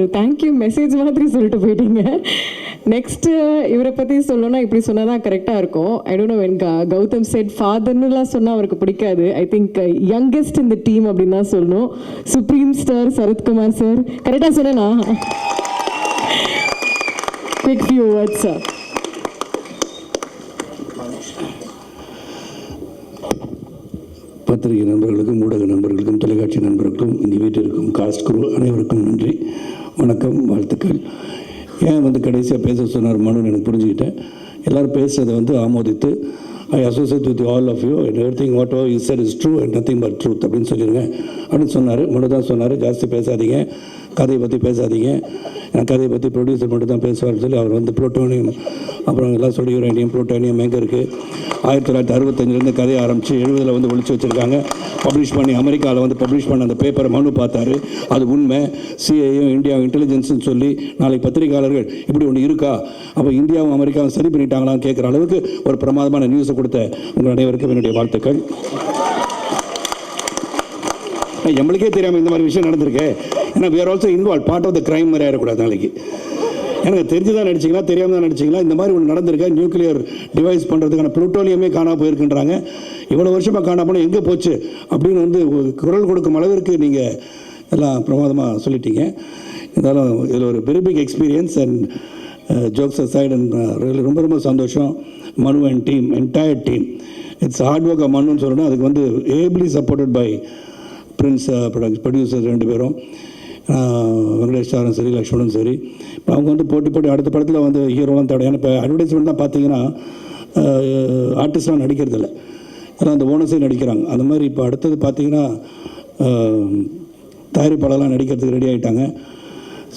ஒரு thank you message மாதிரி சொல்லிட்டு போயிட்டீங்க. நெக்ஸ்ட்டு இவரை பற்றி சொல்லணும்னா இப்படி சொன்னால் தான் கரெக்டாக இருக்கும். I don't know when Gautham said ஃபாதர்னுலாம் சொன்னால் அவருக்கு பிடிக்காது. ஐ திங்க் யங்கஸ்ட் இந்த டீம் அப்படின்னு தான் சொல்லணும். சுப்ரீம் ஸ்டார் சரத்குமார் சார் கரெக்டாக சொன்னேனா? குவிக் ஃபியூ வேர்ட்ஸ் சார் பத்திரிகை நண்பர்களுக்கும் ஊடக நண்பர்களுக்கும் தொலைக்காட்சி நண்பர்களுக்கும் இங்கே வீட்டிற்கும் காஸ்ட் குரு அனைவருக்கும் நன்றி வணக்கம் வாழ்த்துக்கள் ஏன் வந்து கடைசியாக பேச சொன்னார் மனு எனக்கு புரிஞ்சுக்கிட்டேன். எல்லாரும் பேசுகிறத வந்து ஆமோதித்து I associate with all of you and everything what is sir is true and nothing but truth அப்படின்னு சொல்லிடுங்க அப்படின்னு சொன்னார். மனு தான் சொன்னார். ஜாஸ்தி பேசாதீங்க. கதையை பற்றி பேசாதீங்க. நான் கதையை பற்றி ப்ரொடியூசர் மட்டும் தான் பேசுவார்னு சொல்லி அவர் வந்து புரோட்டோனியம் அப்புறம் எல்லாம் சொல்லி யூரேனியம் புரோட்டோனியம் எங்கே இருக்குது ஆயிரத்தி தொள்ளாயிரத்தி அறுபத்தஞ்சிலேருந்து கதையை ஆரம்பித்து எழுபதில் வந்து ஒழிச்சு வச்சுருக்காங்க. பப்ளிஷ் பண்ணி அமெரிக்காவில் வந்து பப்ளிஷ் பண்ண அந்த பேப்பரை மனு பார்த்தாரு. அது உண்மை. சிஐயும் இந்தியா இன்டெலிஜென்ஸ்னு சொல்லி நாளைக்கு பத்திரிகையாளர்கள் இப்படி ஒன்று இருக்கா? அப்போ இந்தியாவும் அமெரிக்காவும் சரி பண்ணிட்டாங்களான்னு கேட்குற அளவுக்கு ஒரு பிரமாதமான நியூஸை கொடுத்த உங்கள் அனைவருக்கும் என்னுடைய வாழ்த்துக்கள். நம்மளுக்கே தெரியாமல் இந்த மாதிரி விஷயம் நடந்திருக்கு. ஏன்னா we're also involve part of the crime மாதிரி ஆகிடக்கூடாது நாளைக்கு. எனக்கு தெரிஞ்சு தான் நடிச்சிங்களா தெரியாமல் தான் நடிச்சிங்களா? இந்த மாதிரி ஒன்று நடந்திருக்கு? நியூக்ளியர் டிவைஸ் பண்ணுறதுக்கான ப்ளூட்டோலியமே காணாமல் போயிருக்குன்றாங்க. இவ்வளோ வருஷமாக காணாமல் எங்கே போச்சு? அப்படின்னு வந்து குரல் கொடுக்கும் அளவிற்கு நீங்கள் எல்லாம் பிரமாதமாக சொல்லிட்டீங்க. இருந்தாலும் இதில் ஒரு very big experience and jokes aside and ரொம்ப ரொம்ப சந்தோஷம். Manu and team entire team it's hard work மனுன்னு சொல்லணும். அதுக்கு வந்து ably supported by Prince producer ரெண்டு பேரும். வெங்கடேஷ் சாரும் சரி லக்ஷ்மணும் சரி. இப்போ அவங்க வந்து போட்டி போட்டி அடுத்த படத்தில் வந்து ஹீரோலாம் தடையான இப்போ அட்வர்டைஸ்மெண்ட் தான் பார்த்தீங்கன்னா ஆர்டிஸ்ட்லாம் நடிக்கிறதில்ல. ஏன்னா அந்த ஓனர்ஸே நடிக்கிறாங்க. அந்த மாதிரி இப்போ அடுத்தது பார்த்தீங்கன்னா தயாரிப்பாளர்லாம் நடிக்கிறதுக்கு ரெடி ஆகிட்டாங்க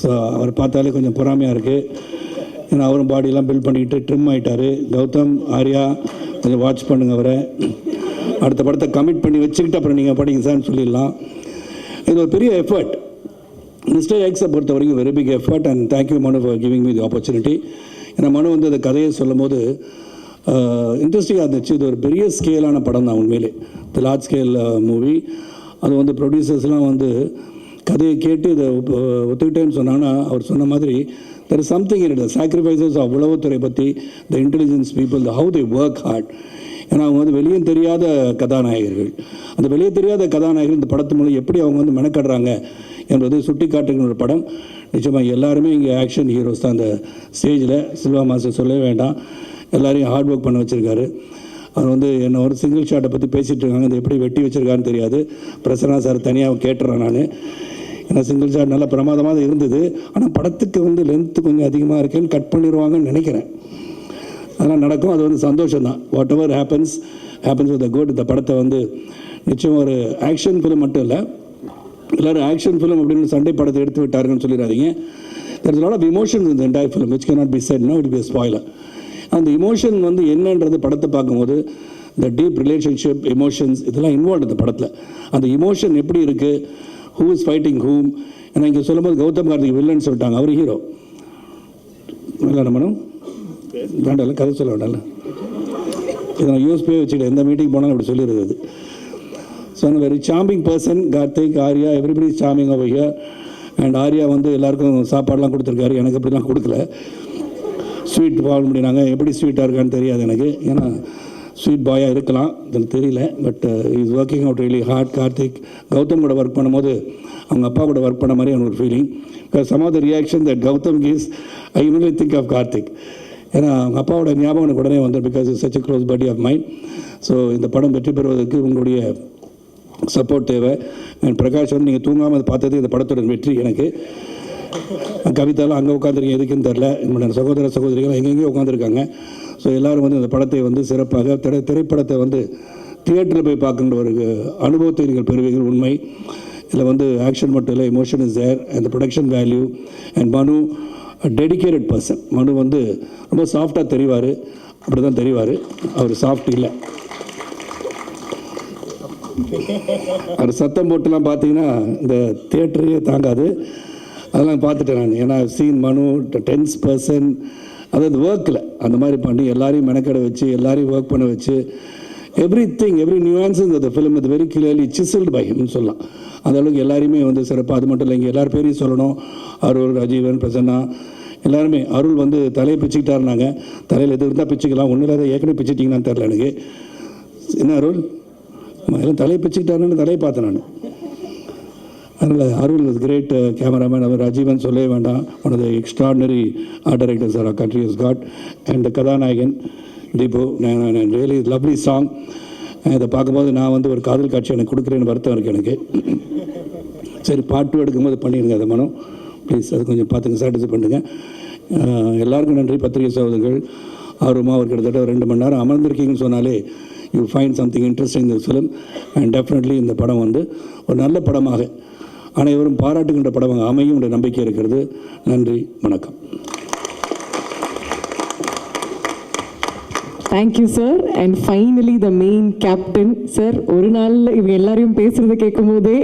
ஸோ அவர் பார்த்தாலே கொஞ்சம் பொறாமையாக இருக்குது ஏன்னா அவரும் பாடியெல்லாம் பில்ட் பண்ணிக்கிட்டு ட்ரிம் ஆகிட்டார் கௌதம் ஆர்யா கொஞ்சம் வாட்ச் பண்ணுங்க அவரை. அடுத்த படத்தை கமிட் பண்ணி வச்சுக்கிட்டு அப்புறம் நீங்கள் படிங்க சார்னு சொல்லிடலாம். இது ஒரு பெரிய எஃபர்ட் மிஸ்டர் எக்ஸை பொறுத்த வரைக்கும் very big effort and thank you Manu for giving me the opportunity ஏன்னா மனு வந்து அந்த கதையை சொல்லும் போது இன்ட்ரெஸ்டிங்காக இருந்துச்சு. இது ஒரு பெரிய ஸ்கேலான படம் தான் உண்மையிலே. தி லார்ஜ் ஸ்கேல் மூவி அது வந்து ப்ரொடியூசர்ஸ்லாம் வந்து கதையை கேட்டு இதை ஒத்துக்கிட்டேன்னு சொன்னாங்கன்னா அவர் சொன்ன மாதிரி there is something in it sacrifices of உளவுத்துறை பற்றி the intelligence people how they work hard ஏன்னா அவங்க வந்து வெளியே தெரியாத கதாநாயகர்கள். அந்த வெளியே தெரியாத கதாநாயகர்கள் இந்த படத்து மூலம் எப்படி அவங்க வந்து மெனக்கடுறாங்க என்பது சுட்டி காட்டுகிற ஒரு படம். நிச்சயமாக எல்லாருமே இங்கே ஆக்ஷன் ஹீரோஸ் தான் அந்த ஸ்டேஜில் சில்வா மாஸ்டர் சொல்லவே வேண்டாம். எல்லாரையும் ஹார்ட் ஒர்க் பண்ண வச்சுருக்காரு. அவர் வந்து என்ன ஒரு சிங்கிள் ஷாட்டை பற்றி பேசிகிட்டு இருக்காங்க. அது எப்படி வெட்டி வச்சுருக்கான்னு தெரியாது. பிரசன்னா சார் தனியாக கேட்டுறேன் நான். ஏன்னா சிங்கிள் ஷாட் நல்லா பிரமாதமாக இருந்தது. ஆனால் படத்துக்கு வந்து லென்த்து கொஞ்சம் அதிகமாக இருக்கேன்னு கட் பண்ணிடுவாங்கன்னு நினைக்கிறேன். அதெல்லாம் நடக்கும். அது வந்து சந்தோஷம் தான் whatever happens happens with good இந்த படத்தை வந்து நிச்சயம் ஒரு ஆக்ஷன் ஃபிலிம் மட்டும் இல்லை. எல்லோரும் ஆக்ஷன் ஃபிலிம் அப்படின்னு சண்டை படத்தை எடுத்து விட்டாருன்னு சொல்லிடாதீங்க. There is lot of emotions இந்த entire film which cannot be said no it be spoiler அந்த இமோஷன் வந்து என்னன்றது படத்தை பார்க்கும்போது இந்த டீப் ரிலேஷன்ஷிப் எமோஷன்ஸ் இதெல்லாம் இன்வால்வ் இந்த படத்தில். அந்த இமோஷன் எப்படி இருக்குது ஹூ இஸ் ஃபைட்டிங் ஹூம் ஏன்னா இங்கே சொல்லும்போது கௌதம் கார்த்திக் வில்லன்னு சொல்லிட்டாங்க. அவர் ஹீரோ இல்லை மேடம் வேண்டாம்ல கதை சொல்ல வேண்டாம்ல. இதை நான் யூஎஸ்பியே வச்சுக்கிட்டேன் எந்த மீட்டிங் போனாலும் அப்படி சொல்லிடுறது அது. So very charming person Karthik Arya everybody charming over and Arya வந்து எல்லாருக்கும் சாப்பாடுலாம் கொடுத்துருக்காரு. எனக்கு அப்படிலாம் கொடுக்கல. ஸ்வீட் பால் முடியினாங்க எப்படி ஸ்வீட்டாக இருக்கான்னு தெரியாது எனக்கு. ஏன்னா ஸ்வீட் பாயாக இருக்கலாம். எனக்கு தெரியல. But is working out really hard Karthik Gautham கூட ஒர்க் பண்ணும்போது அவங்க அப்பா கூட ஒர்க் பண்ண மாதிரி எனக்கு ஒரு feeling because some of the reaction that Gautham gives I usually think of Karthik ஏன்னா அவங்க அப்பாவோட ஞாபகம் எனக்கு உடனே வந்து because is such close buddy of mind so இந்த படம் வெற்றி பெறுவதற்கு உங்களுடைய சப்போர்ட் தேவை. அண்ட் பிரகாஷ் வந்து நீங்கள் தூங்காமல் அதை பார்த்தது இந்த படத்தோட வெற்றி எனக்கு. கவிதாலாம் அங்கே உட்காந்துருக்கீங்க எதுக்குன்னு தெரில என்னோட சகோதர சகோதரிகள் எங்கெங்கேயோ உட்காந்துருக்காங்க ஸோ எல்லோரும் வந்து இந்த படத்தை வந்து சிறப்பாக திரை திரைப்படத்தை வந்து தியேட்டரில் போய் பார்க்குற ஒரு அனுபவத்தை நீங்கள் பெறுவீர்கள் உண்மை. இதில் வந்து ஆக்ஷன் மட்டும் இல்லை emotion is there and production value and Manu dedicated person Manu வந்து ரொம்ப சாஃப்டாக தெரிவார். அப்படி தான் தெரிவார். அவர் சாஃப்ட் இல்லை. அவர் சத்தம் போட்டுலாம் பார்த்தீங்கன்னா இந்த தேட்டரையே தாங்காது. அதெல்லாம் பார்த்துட்டேன் நான். ஏன்னா சீன் மனு டென்ஸ் பர்சன் அதாவது ஒர்க்கில் அந்த மாதிரி பண்ணி எல்லாரையும் மெனக்கடை வச்சு எல்லாரையும் ஒர்க் பண்ண வச்சு எவ்ரி திங் எவ்ரி நியூஆன்சஸ் இந்த ஃபிலிம் இது வெரி கிளியர்லி சிசில்டு பை ஹிம்னு சொல்லலாம் அந்த அளவுக்கு எல்லாருமே வந்து சிறப்பாக அது மட்டும் இல்லை இங்கே எல்லார் பேரையும் சொல்லணும். அருள் ராஜீவன் பிரசன்னா எல்லாருமே. அருள் வந்து தலையை பிச்சுக்கிட்டாருனாங்க தலையில் எது இருந்தால் பிச்சுக்கலாம். ஒன்றும் இல்லாத ஏற்கனவே பிச்சுட்டிங்கன்னு தெரில எனக்கு. என்ன அருள்? எல்லாம் தலையை பிச்சுக்கிட்டாருன்னு தலையை பார்த்தேன் நான். அதனால் அருள் இஸ் கிரேட் கேமராமேன் அவர் ராஜீவன் சொல்லவே வேண்டாம். One of the extraordinary art directors our country is got and கதாநாயகன் தீபு ரியலி லவ்லி சாங் இதை பார்க்கும்போது நான் வந்து ஒரு காதல் காட்சி எனக்கு கொடுக்குறேன்னு வருத்தம் இருக்குது எனக்கு. சரி பாட்டு எடுக்கும்போது பண்ணிடுங்க அதை மனம் ப்ளீஸ் அது கொஞ்சம் பார்த்துங்க சாட்டிஸ்ஃபை பண்ணுங்க. எல்லாருக்கும் நன்றி பத்திரிகை சகோதரர்கள். ஆர்வமாக ஒரு கிட்டத்தட்ட ஒரு ரெண்டு மணி நேரம் அமர்ந்திருக்கீங்கன்னு சொன்னாலே யூ ஃபைண்ட் சம்திங் இன்ட்ரெஸ்டிங் இந்த ஃபிலிம் அண்ட் டெஃபினெட்லி இந்த படம் வந்து ஒரு நல்ல படமாக அனைவரும் பாராட்டுகின்ற படமாக அமையும் என்ற நம்பிக்கை இருக்கிறது. நன்றி வணக்கம். Thank you sir and finally the main captain sir ஒரு நாளில் இவங்க எல்லாரையும் பேசுறதை கேட்கும் போதே